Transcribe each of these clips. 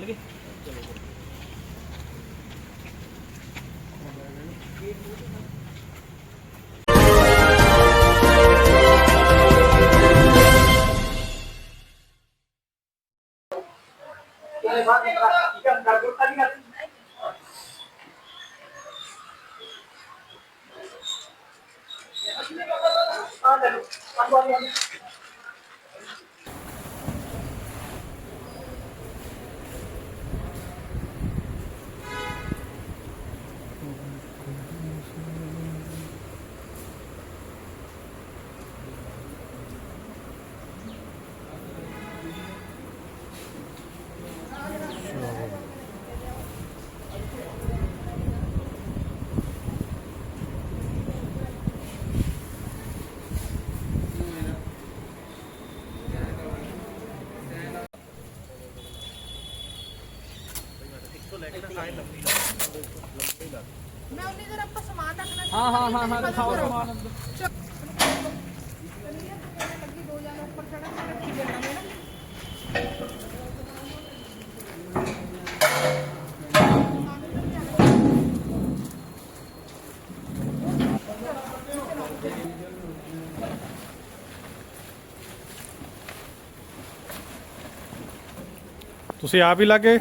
ਚੱਲ ਗਏ ਚਲੋ ਫਿਰ। ਮੈਂ ਉਨੀ ਦੇਰ ਆਪਾਂ ਸਮਾਨ ਰੱਖਣਾ ਸੀ। ਹਾਂ ਹਾਂ ਹਾਂ ਹਾਂ ਦਿਖਾਓ। ਸਮਾਨ ਤੁਸੀਂ ਆਪ ਹੀ ਲੱਗੇ?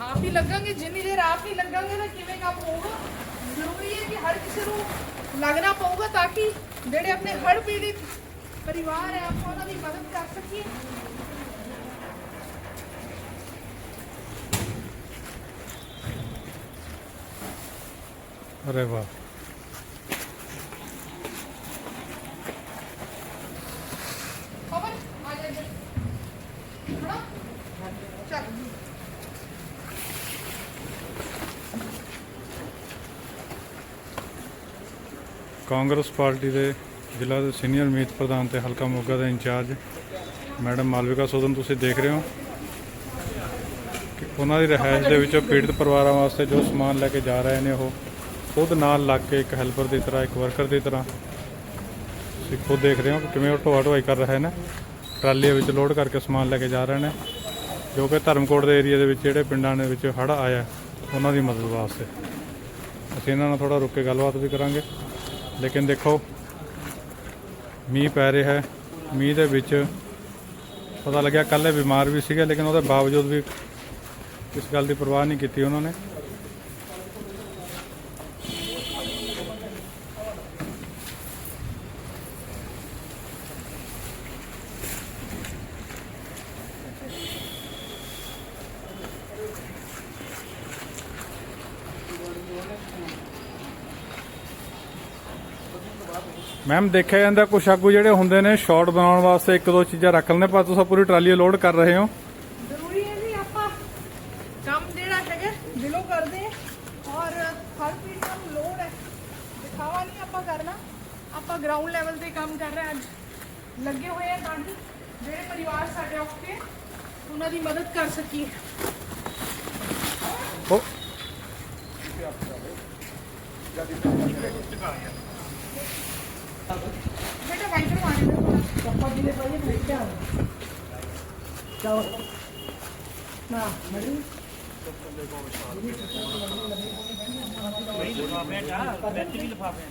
ਆਪ ਹੀ ਲੱਗਾਂਗੇ ਜਿੰਨੀ ਦੇਰ ਆਪ ਹੀ ਲੱਗਾਂਗੇ ਤਾਂ ਕਿਵੇਂ ਕੰਮ ਹੋਊਗਾ? ਹੈ ਨੂੰ ਲੱਗਣਾ ਪਊਗਾ ਤਾਂ ਕਿ ਜਿਹੜੇ ਆਪਣੇ ਹੜ ਪੀੜਿਤ ਪਰਿਵਾਰ ਹੈ, ਆਪਾਂ ਉਹਨਾਂ ਦੀ ਮਦਦ ਕਰ ਸਕੀਏ। ਅਰੇ ਵਾਹ ਪਵਨ ਆ ਜਾ ਇੱਧਰ ਥੋੜਾ ਚੱਲ ਕਾਂਗਰਸ ਪਾਰਟੀ ਦੇ ਜ਼ਿਲ੍ਹਾ ਦੇ ਸੀਨੀਅਰ ਮੀਤ ਪ੍ਰਧਾਨ ਤੇ ਹਲਕਾ ਮੋਗਾ ਦੇ ਇੰਚਾਰਜ ਮੈਡਮ ਮਾਲਵਿਕਾ ਸੋਦਨ ਤੁਸੀਂ ਦੇਖ ਰਹੇ ਹੋ ਕਿ ਉਹਨਾਂ ਦੀ ਰਿਹਾਇਸ਼ ਦੇ ਵਿੱਚੋਂ ਪੀੜਤ ਪਰਿਵਾਰਾਂ ਵਾਸਤੇ ਜੋ ਸਮਾਨ ਲੈ ਕੇ ਜਾ ਰਹੇ ਨੇ, ਉਹ ਖੁਦ ਨਾਲ ਲੱਗ ਕੇ ਇੱਕ ਹੈਲਪਰ ਦੀ ਤਰ੍ਹਾਂ, ਇੱਕ ਵਰਕਰ ਦੀ ਤਰ੍ਹਾਂ ਤੁਸੀਂ ਖੁਦ ਦੇਖ ਰਹੇ ਹੋ ਕਿ ਕਿਵੇਂ ਉਹ ਢੋਆ ਢੋਆਈ ਕਰ ਰਹੇ ਨੇ, ਟਰਾਲੀਆਂ ਵਿੱਚ ਲੋਡ ਕਰਕੇ ਸਮਾਨ ਲੈ ਕੇ ਜਾ ਰਹੇ ਨੇ, ਜੋ ਕਿ ਧਰਮਕੋਟ ਦੇ ਏਰੀਆ ਦੇ ਵਿੱਚ, ਜਿਹੜੇ ਪਿੰਡਾਂ ਦੇ ਵਿੱਚ ਹੜ੍ਹ ਆਇਆ, ਉਹਨਾਂ ਦੀ ਮਦਦ ਵਾਸਤੇ। ਅਸੀਂ ਇਹਨਾਂ ਨਾਲ ਥੋੜਾ ਰੁਕ ਕੇ ਗੱਲਬਾਤ ਵੀ ਕਰਾਂਗੇ। ਲੇਕਿਨ ਦੇਖੋ, ਮੀਂਹ ਪੈ ਰਿਹਾ ਹੈ। ਮੀਂਹ ਦੇ ਵਿੱਚ ਪਤਾ ਲੱਗਿਆ ਕੱਲ੍ਹ ਇਹ ਬਿਮਾਰ ਵੀ ਸੀਗੇ, ਲੇਕਿਨ ਉਹਦੇ ਬਾਵਜੂਦ ਵੀ ਇਸ ਗੱਲ ਦੀ ਪਰਵਾਹ ਨਹੀਂ ਕੀਤੀ ਉਹਨਾਂ ਨੇ। ਮੈਮ ਦੇਖਿਆ ਜਾਂਦਾ ਕੁਛ ਆਗੂ ਜਿਹੜੇ ਹੁੰਦੇ ਨੇ ਸ਼ਾਰਟ ਬਣਾਉਣ ਵਾਸਤੇ ਇੱਕ ਦੋ ਚੀਜ਼ਾਂ ਰੱਖ ਲੈਂਦੇ ਪਰ ਤੁਸੀਂ ਪੂਰੀ ਟਰਾਲੀ ਲੋਡ ਕਰ ਰਹੇ ਹੋ। ਜ਼ਰੂਰੀ ਹੈ ਜੀ ਆਪਾਂ ਕੰਮ ਜਿਹੜਾ ਹੈਗਾ ਦਿਲੋਂ ਕਰਦੇ ਹਾਂ ਔਰ ਹਰ ਪੀੜ੍ਹੀ ਨੂੰ ਲੋੜ ਹੈ। ਦਿਖਾਵਾ ਨਹੀਂ ਆਪਾਂ ਕਰਨਾ। ਆਪਾਂ ਗਰਾਊਂਡ ਲੈਵਲ ਤੇ ਕੰਮ ਕਰ ਰਹੇ ਹਾਂ। ਅੱਜ ਲੱਗੇ ਹੋਏ ਆ ਤਾਂ ਕਿ ਜਿਹੜੇ ਪਰਿਵਾਰ ਸਾਡੇ ਔਖੇ ਹੈ, ਉਹਨਾਂ ਦੀ ਮਦਦ ਕਰ ਸਕੀਏ। ਉਹ ਬੇਟਾ ਚਲੋ ਨਾ ਮੜੀ ਲਿਫਾਫਿਆਂ 'ਚ ਆ, ਵਿੱਚ ਵੀ ਲਿਫਾਫਿਆਂ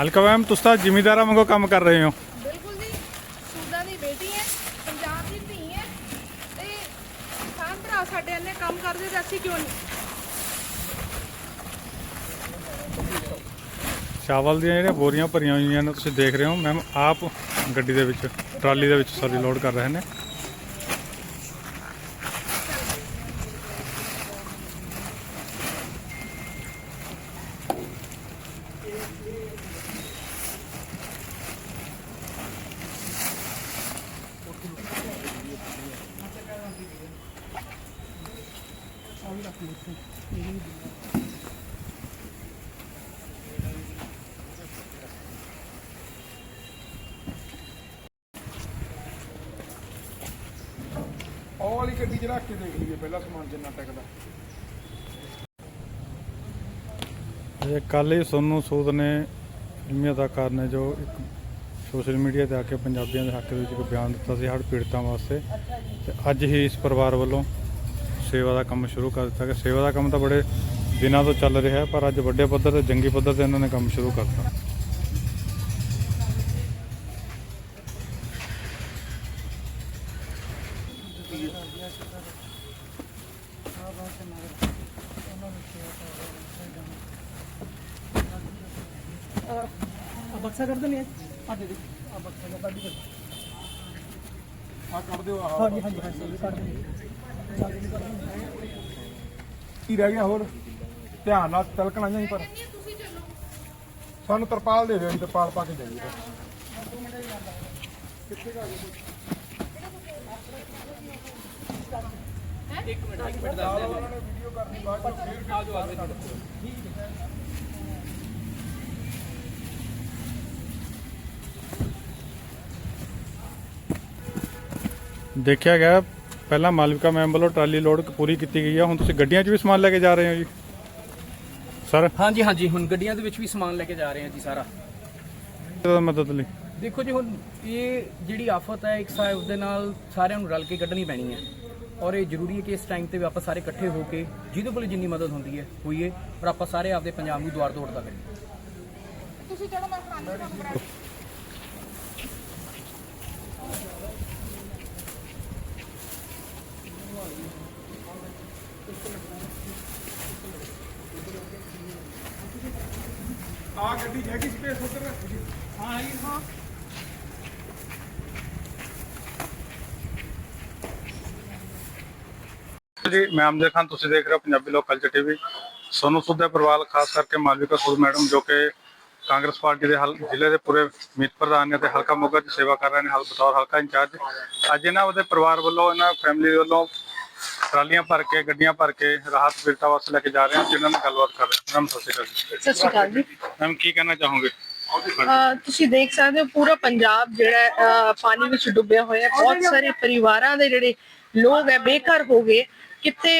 ਮਾਲਕਾ ਮੈਮ ਤੁਸੀਂ ਤਾਂ ਜ਼ਿਮੀਦਾਰਾਂ ਵਾਂਗੂ ਕੰਮ ਕਰ ਰਹੇ ਹੋ। ਬਿਲਕੁਲ ਜੀ ਸੂਦਾਂ ਦੀ ਬੇਟੀ ਹੈ ਪੰਜਾਬ ਦੀ ਧੀ ਹੈ ਤੇ ਕਿਸਾਨ ਭਰਾ ਸਾਡੇ ਇੰਨੇ ਕੰਮ ਕਰਦੇ ਤੇ ਅਸੀਂ ਕਿਉਂ ਨਹੀਂ? ਚਾਵਲ ਦੀਆਂ ਜਿਹੜੀਆਂ ਬੋਰੀਆਂ ਭਰੀਆਂ ਹੋਈਆਂ ਨੇ ਤੁਸੀਂ ਦੇਖ ਰਹੇ ਹੋ ਮੈਮ ਆਪ ਗੱਡੀ ਦੇ ਵਿੱਚ ਟਰਾਲੀ ਦੇ ਵਿੱਚ ਸਾਰੀ ਲੋਡ ਕਰ ਰਹੇ ਨੇ। ਗੱਡੀ 'ਚ ਰੱਖ ਕੇ ਦੇਖ ਲਈਏ, ਪਹਿਲਾਂ ਸਮਾਨ ਜਿੰਨਾ ਟਿਕਦਾ। ਇਹ ਕੱਲ ਹੀ ਸੋਨੂ ਸੂਦ ਨੇ ਫਿਲਮੀ ਅਦਾਕਾਰ ਨੇ ਜੋ ਇੱਕ ਸੋਸ਼ਲ ਮੀਡੀਆ ਤੇ ਆ ਕੇ ਪੰਜਾਬੀਆਂ ਦੇ ਹੱਕ ਦੇ ਵਿੱਚ ਇੱਕ ਬਿਆਨ ਦਿੱਤਾ ਸੀ, ਹੜ੍ਹ ਪੀੜਤਾਂ ਵਾਸਤੇ। ਤੇ ਅੱਜ ਹੀ ਇਸ ਪਰਿਵਾਰ ਵੱਲੋਂ ਸੇਵਾ ਦਾ ਕੰਮ ਸ਼ੁਰੂ ਕਰ ਦਿੱਤਾ ਗਿਆ। ਸੇਵਾ ਦਾ ਕੰਮ ਤਾਂ ਬੜੇ ਦਿਨਾਂ ਤੋਂ ਚੱਲ ਰਿਹਾ ਪਰ ਅੱਜ ਵੱਡੇ ਪੱਧਰ ਤੇ, ਜੰਗੀ ਪੱਧਰ ਤੇ ਇਹਨਾਂ ਨੇ ਕੰਮ ਸ਼ੁਰੂ ਕਰਤਾ। ਬਕਸਾ ਕਰ ਦਿੰਦੇ ਆ। ਦੇ ਦੇ ਆ ਬੱਕਾ ਦਾ। ਕੱਢ ਦੇ ਆ ਕੱਢ ਦਿਓ ਆਹ ਹਾਂਜੀ ਹਾਂਜੀ ਹਾਂਜੀ ਕਰ ਦਿੰਦੇ ਕੀ ਰਹਿ ਗਿਆ ਹੋਰ? ਧਿਆਨ ਨਾਲ ਤਲਕਣਾ ਨਹੀਂ ਪਰ। ਸਾਨੂੰ ਤਰਪਾਲ ਦੇ ਦਿਓ ਤਰਪਾਲ ਪਾ ਕੇ ਜਾਈਏ ਦੇਖਿਆ ਗਿਆ ਪਹਿਲਾਂ ਮਾਲਵਿਕਾ ਮੈਮ ਵੱਲੋਂ ਟਰਾਲੀ ਲੋਡ ਪੂਰੀ ਕੀਤੀ ਗਈ ਆ। ਹੁਣ ਤੁਸੀਂ ਗੱਡੀਆਂ 'ਚ ਵੀ ਸਮਾਨ ਲੈ ਕੇ ਜਾ ਰਹੇ ਹੋ ਜੀ? ਸਰ ਹਾਂਜੀ ਹਾਂਜੀ ਹੁਣ ਗੱਡੀਆਂ ਦੇ ਵਿੱਚ ਵੀ ਸਮਾਨ ਲੈ ਕੇ ਜਾ ਰਹੇ ਹਾਂ ਜੀ ਸਾਰਾ। ਮਦਦ ਲਈ? ਦੇਖੋ ਜੀ ਹੁਣ ਇਹ ਜਿਹੜੀ ਆਫਤ ਹੈ ਇੱਕ ਸਾਹਿਬ ਦੇ ਨਾਲ ਸਾਰਿਆਂ ਨੂੰ ਰਲ ਕੇ ਕੱਢਣੀ ਪੈਣੀ ਹੈ। ਔਰ ਇਹ ਜ਼ਰੂਰੀ ਹੈ ਕਿ ਇਸ ਟਾਈਮ ਤੇ ਵੀ ਆਪਾਂ ਸਾਰੇ ਇਕੱਠੇ ਹੋ ਕੇ ਜਿਹਦੇ ਕੋਲ ਜਿੰਨੀ ਮਦਦ ਹੁੰਦੀ ਹੈ ਹੋਈਏ ਔਰ ਆਪਾਂ ਸਾਰੇ ਆਪਦੇ ਪੰਜਾਬ ਨੂੰ ਦੁਆਰ ਦੌੜਦਾ ਕਰੀਏ। ਤੁਸੀਂ ਚਲੋ ਮੈਂ ਫਰਾਂਸ ਕੰਮ ਕਰਾਂ ਆ ਗੱਡੀ ਹੈਗੀ ਸਪੇਸ ਉੱਧਰ ਹਾਂ ਹੈਗੀ ਹਾਂ। ਜੀ ਮੈਂ ਅਮਜਦ ਖਾਨ ਤੁਸੀਂ ਦੇਖ ਰਹੇ ਹੋ ਪੰਜਾਬੀ ਲੋਕ ਕਲਚਰ ਟੀਵੀ ਸੋਨੂ ਸੂਦ ਦਾ ਪਰਿਵਾਰ ਖਾਸ ਕਰਕੇ ਮਾਲਵਿਕਾ ਸੂਦ ਮੈਡਮ ਜੋ ਕਿ ਕਾਂਗਰਸ ਪਾਰਟੀ ਦੇ ਹਲ ਜ਼ਿਲ੍ਹੇ ਦੇ ਪੂਰੇ ਮੀਤ ਪ੍ਰਧਾਨ ਨੇ ਤੇ ਹਲਕਾ ਮੋਗਾ ਦੀ ਸੇਵਾ ਕਰ ਰਹੇ ਨੇ ਹਲ ਬਤੌਰ ਹਲਕਾ ਇੰਚਾਰਜ। ਅੱਜ ਇਹਨਾਂ ਉਹਦੇ ਪਰਿਵਾਰ ਵੱਲੋਂ ਇਹਨਾਂ ਫੈਮਿਲੀ ਵੱਲੋਂ ਟਰਾਲੀਆਂ ਭਰ ਕੇ ਗੱਡੀਆਂ ਭਰ ਕੇ ਰਾਹਤ ਪੀੜਤਾਂ ਵਾਸਤੇ ਲੈ ਕੇ ਜਾ ਰਹੇ ਹਾਂ ਜਿਨ੍ਹਾਂ ਨਾਲ ਗੱਲਬਾਤ ਕਰ ਰਹੇ ਹਾਂ। ਮੈਮ ਸਤਿ ਸ਼੍ਰੀ ਅਕਾਲ ਜੀ। ਮੈਮ ਕੀ ਕਹਿਣਾ ਚਾਹੋਗੇ? ਤੁਸੀਂ ਦੇਖ ਸਕਦੇ ਹੋ ਪੂਰਾ ਪੰਜਾਬ ਜਿਹੜਾ ਪਾਣੀ ਵਿੱਚ ਡੁੱਬਿਆ ਹੋਇਆ ਹੈ। ਬਹੁਤ ਸਾਰੇ ਪਰਿਵਾਰਾਂ ਦੇ ਜਿਹੜੇ ਲੋਕ ਹੈ ਬੇਘਰ ਹੋ ਗਏ। ਕਿਤੇ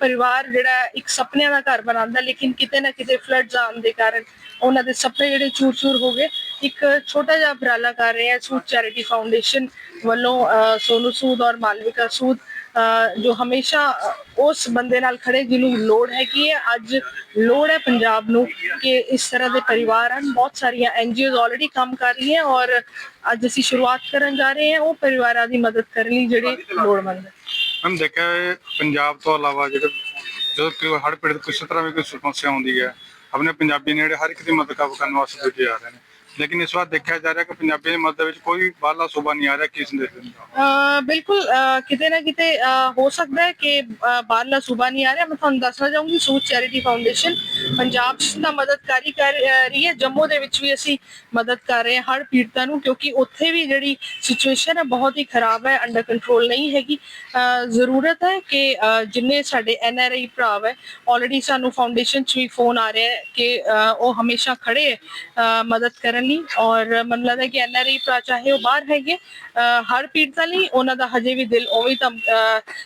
ਪਰਿਵਾਰ ਜਿਹੜਾ ਇੱਕ ਸੁਪਨਿਆਂ ਦਾ ਘਰ ਬਣਾਉਂਦਾ, ਲੇਕਿਨ ਕਿਤੇ ਨਾ ਕਿਤੇ ਫਲੱਡਸ ਆਉਣ ਦੇ ਕਾਰਨ ਉਹਨਾਂ ਦੇ ਸੁਪਨੇ ਜਿਹੜੇ ਚੂਰ-ਚੂਰ ਹੋ ਗਏ। ਇੱਕ ਛੋਟਾ ਜਿਹਾ ਉਪਰਾਲਾ ਕਰ ਰਹੇ ਹੈ ਸੂਦ ਚੈਰਿਟੀ ਫਾਊਂਡੇਸ਼ਨ ਵੱਲੋਂ ਸੋਨੂ ਸੂਦ ਔਰ ਮਾਲਵਿਕਾ ਸੂਦ ਜੋ ਹਮੇਸ਼ਾ ਉਸ ਬੰਦੇ ਨਾਲ ਖੜੇ ਜਿਹਨੂੰ ਲੋੜ ਹੈ। ਕਿ ਅੱਜ ਲੋੜ ਹੈ ਪੰਜਾਬ ਨੂੰ ਕਿ ਇਸ ਤਰ੍ਹਾਂ ਦੇ ਪਰਿਵਾਰ ਹਨ ਬਹੁਤ ਸਾਰੀਆਂ ਐਨਜੀਓਜ਼ ਆਲਰੇਡੀ ਕੰਮ ਕਰ ਰਹੀਆਂ ਔਰ ਅੱਜ ਅਸੀਂ ਸ਼ੁਰੂਆਤ ਕਰਨ ਜਾ ਰਹੇ ਹਾਂ। ਉਹ ਪਰਿਵਾਰਾਂ ਦੀ ਮਦਦ ਕਰਨ ਲਈ ਜਿਹੜੇ ਲੋੜਵੰਦ ਹੈ ਮੈਮ ਦੇਖਿਆ ਹੈ, ਪੰਜਾਬ ਤੋਂ ਇਲਾਵਾ ਜਿਹੜੇ ਜਦੋਂ ਕੋਈ ਹੜ੍ਹ ਪੀੜਤ ਕਿਸੇ ਤਰ੍ਹਾਂ ਵੀ ਕੋਈ ਸਮੱਸਿਆ ਆਉਂਦੀ ਹੈ ਆਪਣੇ ਪੰਜਾਬੀ ਨੇ ਜਿਹੜੇ ਹਰ ਇੱਕ ਦੀ ਮਦਦ ਕਰਨ ਵਾਸਤੇ ਦੂਜੇ ਆ ਰਹੇ ਨੇ। ਲੇਕਿਨ ਇਸ ਵਾਰ ਦੇਖਿਆ ਜਾ ਰਿਹਾ ਕਿ ਪੰਜਾਬੀ ਮਦਦ ਵਿੱਚ ਕੋਈ ਬਾਹਰਲਾ ਸੂਬਾ ਨਹੀਂ ਆ ਰਿਹਾ ਕਿਸ ਦੇ ਬਿਲਕੁਲ ਕਿਤੇ ਨਾ ਕਿਤੇ ਹੋ ਸਕਦਾ ਹੈ ਕਿ ਅਹ ਸੂਬਾ ਨਹੀਂ ਆ ਰਿਹਾ। ਮੈਂ ਤੁਹਾਨੂੰ ਦੱਸਣਾ ਚਾਹੂੰਗੀ, ਸੂਤ ਚੈਰਿਟੀ ਫਾਊਂਡੇਸ਼ਨ ਪੰਜਾਬ 'ਚ ਮਦਦਕਾਰੀ ਕਰ ਰਹੀ ਹੈ। ਜੰਮੂ ਦੇ ਵਿੱਚ ਵੀ ਅਸੀਂ ਮਦਦ ਕਰ ਰਹੇ ਹਾਂ ਹੜ੍ਹ ਪੀੜਤਾਂ ਨੂੰ, ਕਿਉਂਕਿ ਉੱਥੇ ਵੀ ਜਿਹੜੀ ਸਿਚੁਏਸ਼ਨ ਹੈ, ਬਹੁਤ ਹੀ ਖਰਾਬ ਹੈ ਅੰਡਰ ਕੰਟਰੋਲ ਨਹੀਂ ਹੈਗੀ। ਜ਼ਰੂਰਤ ਹੈ ਕਿ ਜਿੰਨੇ ਸਾਡੇ ਐਨ ਭਰਾ ਹੈ ਆਲਰੇਡੀ ਸਾਨੂੰ ਫਾਊਂਡੇਸ਼ਨ 'ਚ ਵੀ ਫੋਨ ਆ ਰਿਹਾ ਹੈ ਕਿ ਉਹ ਹਮੇਸ਼ਾ ਖੜੇ ਹੈ ਮਦਦ ਕਰਨ ਲਈ ਔਰ ਮੈਨੂੰ ਲੱਗਦਾ ਕਿ ਐਨ ਆਰ ਆਈ ਭਰਾ ਚਾਹੇ ਉਹ ਬਾਹਰ ਹੈਗੇ ਹਰ ਪੀੜਤਾਂ ਲਈ ਉਹਨਾਂ ਦਾ ਹਜੇ ਵੀ ਦਿਲ ਉਹ ਵੀ ਤਾਂ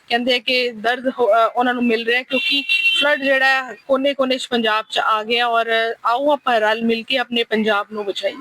ਕਹਿੰਦੇ ਆ ਕਿ ਦਰਦ ਉਹਨਾਂ ਨੂੰ ਮਿਲ ਰਿਹਾ ਕਿਉਂਕਿ ਫਲੱਡ ਜਿਹੜਾ ਕੋਨੇ-ਕੋਨੇ 'ਚ ਪੰਜਾਬ 'ਚ ਆ ਗਿਆ ਔਰ ਆਓ ਆਪਾਂ ਰਲ ਮਿਲ ਕੇ ਆਪਣੇ ਪੰਜਾਬ ਨੂੰ ਬਚਾਈਏ।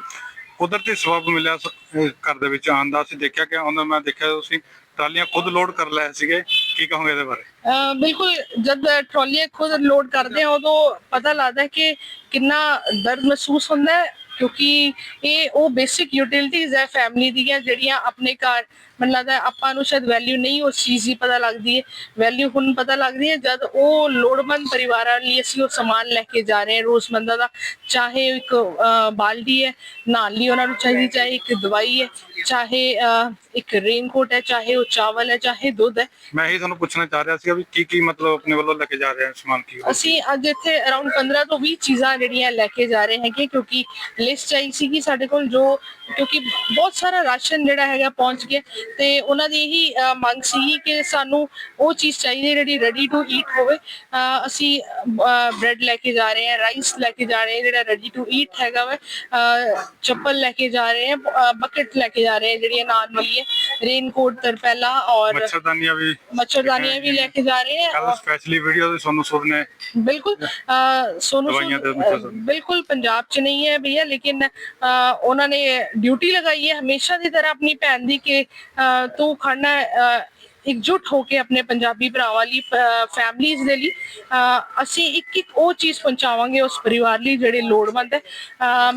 ਕੁਦਰਤੀ ਸਬਬ ਮਿਲਿਆ ਘਰ ਦੇ ਵਿੱਚ ਆਉਣ ਦਾ। ਅਸੀਂ ਦੇਖਿਆ ਕਿ ਉਹਨਾਂ ਮੈਂ ਦੇਖਿਆ ਤੁਸੀਂ ਟਰਾਲੀਆਂ ਖੁਦ ਲੋਡ ਕਰ ਲਏ ਸੀਗੇ। ਕੀ ਕਹੋਗੇ ਇਹਦੇ ਬਾਰੇ? ਅਹ ਬਿਲਕੁਲ ਜਦ ਟਰਾਲੀਆਂ ਖੁਦ ਲੋਡ ਕਰਦੇ ਆ ਉਦੋਂ ਪਤਾ ਲੱਗਦਾ ਹੈ ਕਿ ਕਿੰਨਾ ਦਰਦ ਮਹਿਸੂਸ ਹੁੰਦਾ ਹੈ। ਕਿਉਂਕਿ ਇਹ ਉਹ ਬੇਸਿਕ ਯੂਟਿਲਿਟੀਜ਼ ਹੈ ਫੈਮਿਲੀ ਦੀਆਂ ਜਿਹੜੀਆਂ ਆਪਣੇ ਘਰ ਮੈਨੂੰ ਲੱਗਦਾ ਆਪਾਂ ਨੂੰ ਸ਼ਾਇਦ ਵੈਲਿਊ ਨਹੀਂ ਉਸ ਚੀਜ਼ ਦੀ ਪਤਾ ਲੱਗਦੀ ਹੈ। ਵੈਲਿਊ ਹੁਣ ਪਤਾ ਲੱਗਦੀ ਹੈ ਜਦ ਉਹ ਲੋੜਵੰਦ ਪਰਿਵਾਰਾਂ ਲਈ ਅਸੀਂ ਉਹ ਸਮਾਨ ਲੈ ਕੇ ਜਾ ਰਹੇ ਹਾਂ ਰੋਜ਼ਮੰਦਾ ਦਾ ਚਾਹੇ ਇੱਕ ਬਾਲਟੀ ਹੈ ਨਹਾਉਣ ਲਈ ਉਹਨਾਂ ਨੂੰ ਚਾਹੀਦੀ ਚਾਹੇ ਇੱਕ ਦਵਾਈ ਹੈ ਚਾਹੇ ਇੱਕ ਰੇਨਕੋਟ ਹੈ ਚਾਹੇ ਉਹ ਚਾਵਲ ਹੈ ਚਾਹੇ ਦੁੱਧ ਹੈ। ਮੈਂ ਹੀ ਤੁਹਾਨੂੰ ਪੁੱਛਣਾ ਚਾਹ ਰਿਹਾ ਸੀ ਵੀ ਕੀ ਕੀ ਮਤਲਬ ਆਪਣੇ ਵੱਲੋਂ ਲੈ ਕੇ ਜਾ ਰਹੇ ਹਾਂ ਸਮਾਨ ਕੀ ਅਸੀਂ ਅੱਜ ਇੱਥੇ ਅਰਾਊਂਡ 15 ਤੋਂ 20 ਚੀਜ਼ਾਂ ਜਿਹੜੀਆਂ ਲੈ ਕੇ ਜਾ ਰਹੇ ਹੈਗੇ ਕਿਉਂਕਿ ਲਿਸਟ ਆਈ ਸੀ ਕਿ ਸਾਡੇ ਕੋਲ ਜੋ ਕਿਉਂਕਿ ਬਹੁਤ ਸਾਰਾ ਰਾਸ਼ਨ ਜਿਹੜਾ ਹੈਗਾ ਪਹੁੰਚ ਗਿਆ ਤੇ ਉਹਨਾਂ ਦੀ ਇਹੀ ਮੰਗ ਸੀ ਕਿ ਸਾਨੂੰ ਉਹ ਚੀਜ਼ ਚਾਹੀਦੀ ਜਿਹੜੀ ਰੈਡੀ ਟੂ ਈਟ ਹੋਵੇ। ਅਸੀਂ ਬ੍ਰੈਡ ਲੈ ਕੇ ਜਾ ਰਹੇ ਹਾਂ ਰਾਈਸ ਲੈ ਕੇ ਜਾ ਰਹੇ ਹਾਂ ਜਿਹੜਾ ਰੈਡੀ ਟੂ ਈਟ ਹੈਗਾ ਵਾ ਚੱਪਲ ਲੈ ਕੇ ਜਾ ਰਹੇ ਹਾਂ ਬਕਟ ਲੈ ਕੇ ਜਾ ਰਹੇ ਹਾਂ ਜਿਹੜੀਆਂ ਨਾਲ ਵਾਲੀ ਹੈ ਰੇਨਕੋਟ ਤਰਪੈਲਾ ਔਰ ਮੱਛਰਦਾਨੀਆਂ ਵੀ ਮੱਛਰਦਾਨੀਆਂ ਵੀ ਲੈ ਕੇ ਜਾ ਰਹੇ ਹਾਂ। ਕੱਲ ਸਪੈਸ਼ਲੀ ਵੀਡੀਓ ਤੇ ਸੋਨੂ ਸੋਦ ਨੇ ਬਿਲਕੁਲ ਸੋਨੂ ਬਿਲਕੁਲ ਪੰਜਾਬ ਚ ਨਹੀਂ ਹੈ ਭਈਆ ਲੇਕਿਨ ਉਹਨਾਂ ਨੇ ਡਿਊਟੀ ਲਗਾਈ ਹੈ ਹਮੇਸ਼ਾ ਦੀ ਤਰ੍ਹਾਂ ਆਪਣੀ ਭੈਣ ਦੀ ਕਿ ਤੂੰ ਖੜਨਾ ਇਕਜੁੱਟ ਹੋ ਕੇ ਆਪਣੇ ਪੰਜਾਬੀ ਭਰਾਵਾਂ ਲਈ ਫੈਮਲੀਆਂ ਦੇ ਲਈ ਅਸੀਂ ਇੱਕ ਇੱਕ ਉਹ ਚੀਜ਼ ਪਹੁੰਚਾਵਾਂਗੇ ਉਸ ਪਰਿਵਾਰ ਲਈ ਜਿਹੜੇ ਲੋੜਵੰਦ ਹੈ।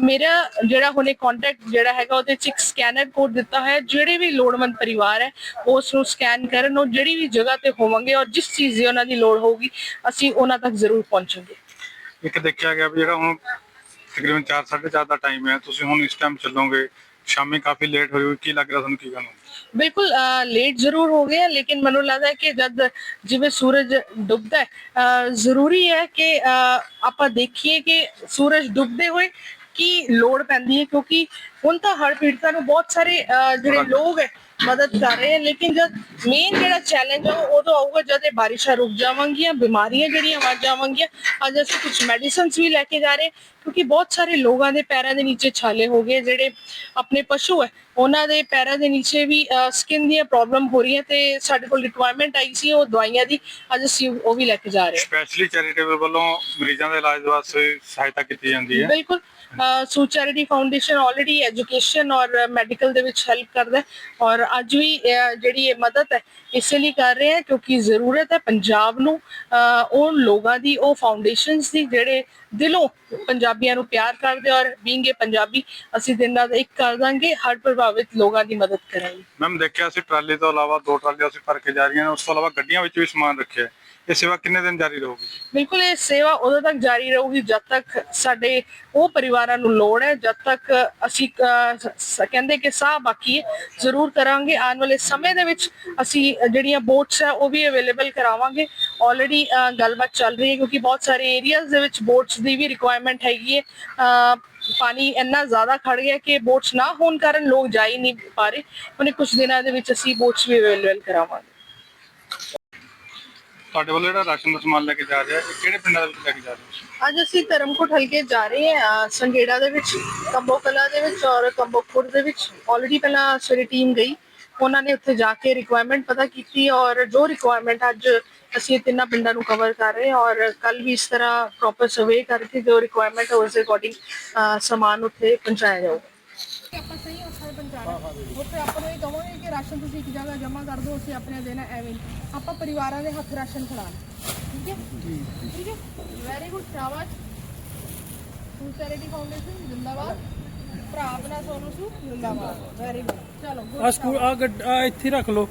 ਮੇਰਾ ਜਿਹੜਾ ਹੁਣੇ ਕੰਟੈਕਟ ਜਿਹੜਾ ਹੈਗਾ ਉਹਦੇ ਚ ਇੱਕ ਸਕੈਨਰ ਕੋਡ ਦਿੱਤਾ ਹੈ, ਜਿਹੜੇ ਵੀ ਲੋੜਵੰਦ ਪਰਿਵਾਰ ਹੈ, ਉਸ ਨੂੰ ਸਕੈਨ ਕਰਨ ਉਹ ਜਿਹੜੀ ਵੀ ਜਗ੍ਹਾ ਤੇ ਹੋਵਾਂਗੇ ਔਰ ਜਿਸ ਚੀਜ਼ ਦੀ ਉਹਨਾਂ ਦੀ ਲੋੜ ਹੋਊਗੀ, ਅਸੀਂ ਉਹਨਾਂ ਤੱਕ ਜ਼ਰੂਰ ਪਹੁੰਚਾਂਗੇ। ਇੱਕ ਦੇਖਿਆ ਗਿਆ ਵੀ ਜਿਹੜਾ ਹੁਣ ਤਕਰੀਬਨ 4:30 ਦਾ ਟਾਈਮ ਹੈ। ਤੁਸੀਂ ਹੁਣ ਇਸ ਟਾਈਮ ਚੱਲੋਗੇ ਸ਼ਾਮੀ ਕਾਫੀ ਲੇਟ ਹੋਈ ਹੋਈ ਕੀ ਲੱਗ ਰਿਹਾ ਤੁਹਾਨੂੰ? ਕੀ ਕਰਨਾ ਬਿਲਕੁਲ ਲੇਟ ਜ਼ਰੂਰ ਹੋ ਹਾਂ, ਲੇਕਿਨ ਮੈਨੂੰ ਲੱਗਦਾ ਹੈ ਕਿ ਜਦ ਜਿਵੇਂ ਸੂਰਜ ਡੁੱਬਦਾ ਹੈ ਜ਼ਰੂਰੀ ਹੈ ਕਿ ਆਪਾਂ ਦੇਖੀਏ ਕਿ ਸੂਰਜ ਡੁੱਬਦੇ ਹੋਏ ਕੀ ਲੋੜ ਪੈਂਦੀ ਹੈ ਕਿਉਂਕਿ ਹੁਣ ਤਾਂ ਹੜ੍ਹ ਪੀੜਤਾਂ ਨੂੰ ਬਹੁਤ ਸਾਰੇ ਜਿਹੜੇ ਲੋਕ ਹੈ ਮਦਦ ਕਰ ਰਹੇ ਹਨ ਲੇਕਿਨ ਜਦ ਮੇਨ ਜਿਹੜਾ ਚੈਲੰਜ ਹੈ ਉਹ ਉਦੋਂ ਆਊਗਾ ਜਦ ਇਹ ਬਾਰਿਸ਼ਾਂ ਰੁਕ ਜਾਵਾਂਗੀਆਂ ਬਿਮਾਰੀਆਂ ਜਿਹੜੀਆਂ ਵੱਧ ਜਾਵਾਂਗੀਆਂ ਅੱਜ ਅਸੀਂ ਕੁਝ ਮੈਡੀਸਿਨਸ ਵੀ ਲੈ ਕੇ ਜਾ ਰਹੇ ਹਾਂ, ਕਿਉਂਕਿ ਬਹੁਤ ਸਾਰੇ ਲੋਕਾਂ ਦੇ ਪੈਰਾਂ ਦੇ ਨੀਚੇ ਛਾਲੇ ਹੋ ਗਏ ਜਿਹੜੇ ਆਪਣੇ ਪਸ਼ੂ ਹੈ ਉਹਨਾਂ ਦੇ ਪੈਰਾਂ ਦੇ ਨੀਚੇ ਵੀ ਸਕਿਨ ਦੀਆਂ ਪ੍ਰੋਬਲਮ ਹੋ ਰਹੀਆਂ ਤੇ ਸਾਡੇ ਕੋਲ ਰਿਕੁਆਇਰਮੈਂਟ ਆਈ ਸੀ ਉਹ ਦਵਾਈਆਂ ਦੀ ਅੱਜ ਅਸੀਂ ਉਹ ਵੀ ਲੈ ਕੇ ਜਾ ਰਹੇ ਹਾਂ। ਸਪੈਸ਼ਲੀ ਚੈਰੀਟੇਬਲ ਵੱਲੋਂ ਮਰੀਜ਼ਾਂ ਦੇ ਇਲਾਜ ਵਾਸਤੇ ਸਹਾਇਤਾ ਕੀਤੀ ਜਾਂਦੀ ਹੈ। ਬਿਲਕੁਲ Sood charity foundation already education ਔਰ ਮੈਡੀਕਲ ਦੇ ਵਿੱਚ ਹੈਲਪ ਕਰਦਾ ਹੈ ਔਰ ਅੱਜ ਵੀ ਜਿਹੜੀ ਇਹ ਮਦਦ ਹੈ, ਇਸੇ ਲਈ ਕਰ ਰਹੇ ਹਾਂ ਕਿਉਂਕਿ ਜ਼ਰੂਰਤ ਹੈ ਪੰਜਾਬ ਨੂੰ ਉਹ ਲੋਕਾਂ ਦੀ, ਉਹ ਫਾਊਂਡੇਸ਼ਨਸ ਦੀ ਜਿਹੜੇ ਦਿਲੋਂ ਪੰਜਾਬੀਆਂ ਨੂੰ ਪਿਆਰ ਕਰਦੇ ਔਰ ਬੀਇੰਗ ਪੰਜਾਬੀ, ਅਸੀਂ ਦਿਨ ਰਾਤ ਇੱਕ ਕਰ ਦਾਂਗੇ, ਹਰ ਪ੍ਰਭਾਵਿਤ ਲੋਕਾਂ ਦੀ ਮਦਦ ਕਰਾਂਗੇ ਮੈਮ ਦੇਖਿਆ ਸੀ ਟਰਾਲੀ ਤੋਂ ਇਲਾਵਾ ਦੋ ਟਰਾਲੀਆਂ ਅਸੀਂ ਭਰ ਕੇ ਜਾ ਰਹੀਆਂ ਨੇ, ਉਸ ਤੋਂ ਇਲਾਵਾ ਗੱਡੀਆਂ ਵਿੱਚ ਵੀ ਸਮਾਨ ਰੱਖਿਆ ਹੈ। ਇਹ ਸੇਵਾ ਕਿੰਨੇ ਦਿਨ ਜਾਰੀ ਰਹੂਗੀ? ਬਿਲਕੁਲ, ਇਹ ਸੇਵਾ ਉਦੋਂ ਤੱਕ ਜਾਰੀ ਰਹੂਗੀ ਜਦ ਤੱਕ ਸਾਡੇ ਉਹ ਪਰਿਵਾਰਾਂ ਨੂੰ ਲੋੜ ਹੈ, ਜਦ ਤੱਕ ਅਸੀਂ ਕਹਿੰਦੇ ਕਿ ਸਾਹ ਬਾਕੀ ਹੈ, ਜ਼ਰੂਰ ਕਰਾਂਗੇ। ਆਉਣ ਵਾਲੇ ਸਮੇਂ ਦੇ ਵਿੱਚ ਅਸੀਂ ਜਿਹੜੀਆਂ ਬੋਟਸ ਹੈ, ਉਹ ਵੀ ਅਵੇਲੇਬਲ ਕਰਾਵਾਂਗੇ। ਆਲਰੇਡੀ ਗੱਲਬਾਤ ਚੱਲ ਰਹੀ ਹੈ ਕਿਉਂਕਿ ਬਹੁਤ ਸਾਰੇ ਏਰੀਆਜ਼ ਦੇ ਵਿੱਚ ਬੋਟਸ ਦੀ ਵੀ ਰਿਕੁਆਇਰਮੈਂਟ ਹੈਗੀ ਹੈ। ਪਾਣੀ ਇੰਨਾ ਜ਼ਿਆਦਾ ਖੜ ਗਿਆ ਕਿ ਬੋਟਸ ਨਾ ਹੋਣ ਕਾਰਨ ਲੋਕ ਜਾ ਹੀ ਨਹੀਂ ਪਾ ਰਹੇ। ਉਹਨੇ ਕੁਝ ਦਿਨਾਂ ਦੇ ਵਿੱਚ ਅਸੀਂ ਬੋਟਸ ਵੀ ਅਵੇਲੇਬਲ ਕਰਾਵਾਂਗੇ। ਤੁਹਾਡੇ ਵੱਲੋਂ ਜਿਹੜਾ ਰਾਸ਼ਨ ਦਾ ਸਮਾਨ ਲੈ ਕੇ ਜਾ ਰਿਹਾ ਹੈ ਇਹ ਕਿਹੜੇ ਪਿੰਡਾਂ ਦੇ ਵਿੱਚ ਲੈ ਕੇ ਜਾ ਰਹੇ ਹੋ? ਅੱਜ ਅਸੀਂ ਧਰਮਕੋਟ ਹਲਕੇ ਜਾ ਰਹੇ ਹਾਂ ਸੰਗੇੜਾ ਦੇ ਵਿੱਚ, ਕੰਬੋਕਲਾ ਦੇ ਵਿੱਚ ਔਰ ਕੰਬੋਕਪੁਰ ਦੇ ਵਿੱਚ। ਆਲਰੇਡੀ ਪਹਿਲਾਂ ਸਵੇਰੇ ਟੀਮ ਗਈ, ਉਹਨਾਂ ਨੇ ਉੱਥੇ ਜਾ ਕੇ ਰਿਕੁਆਇਰਮੈਂਟ ਪਤਾ ਕੀਤੀ ਔਰ ਜੋ ਰਿਕੁਆਇਰਮੈਂਟ ਅੱਜ ਅਸੀਂ ਤਿੰਨਾਂ ਪਿੰਡਾਂ ਨੂੰ ਕਵਰ ਕਰ ਰਹੇ ਹਾਂ ਔਰ ਕੱਲ ਵੀ ਇਸ ਤਰ੍ਹਾਂ ਪ੍ਰੋਪਰ ਸਰਵੇ ਕਰਕੇ ਜੋ ਰਿਕੁਆਇਰਮੈਂਟ ਹੈ, ਉਸ ਦੇ ਅਕੋਰਡਿੰਗ ਸਮਾਨ ਉੱਥੇ ਪਹੁੰਚਾਇਆ ਜਾਊਗਾ। ਉੱਥੇ ਪਹੁੰਚਾਣਾ ਆਪਾਂ ਨੂੰ ਇਹ ਕਹਾਂਗੇ ਕਿ ਰਾਸ਼ਨ ਤੁਸੀਂ ਇੱਕ ਜਗ੍ਹਾ ਜਮ੍ਹਾਂ ਕਰ ਦਿਓ, ਅਸੀਂ ਆਪਣੇ ਦੇਣਾ ਐਵੇਂ ਨਹੀਂ। ਆਪਾਂ ਪਰਿਵਾਰਾਂ ਦੇ ਹੱਥ ਰਾਸ਼ਨ ਖਿਲਾਣਾ ਠੀਕ ਹੈ? ਠੀਕ ਹੈ? ਵੈਰੀ ਗੁੱਡ ਸ਼ਾਬਾਸ਼। ਫੂਡ ਚੈਰਿਟੀ ਫਾਊਂਡੇਸ਼ਨ ਜਿੰਦਾਬਾਦ। ਭਰਾ ਆਪਣਾ ਸੋਨੂ ਸੂ, ਜਿੰਦਾਬਾਦ। ਵੈਰੀ ਗੁੱਡ ਚਲੋ, good ਆ ਸਕੂਲ ਆ ਗੱਡ- ਆ ਇੱਥੇ ਰੱਖ ਲਓ।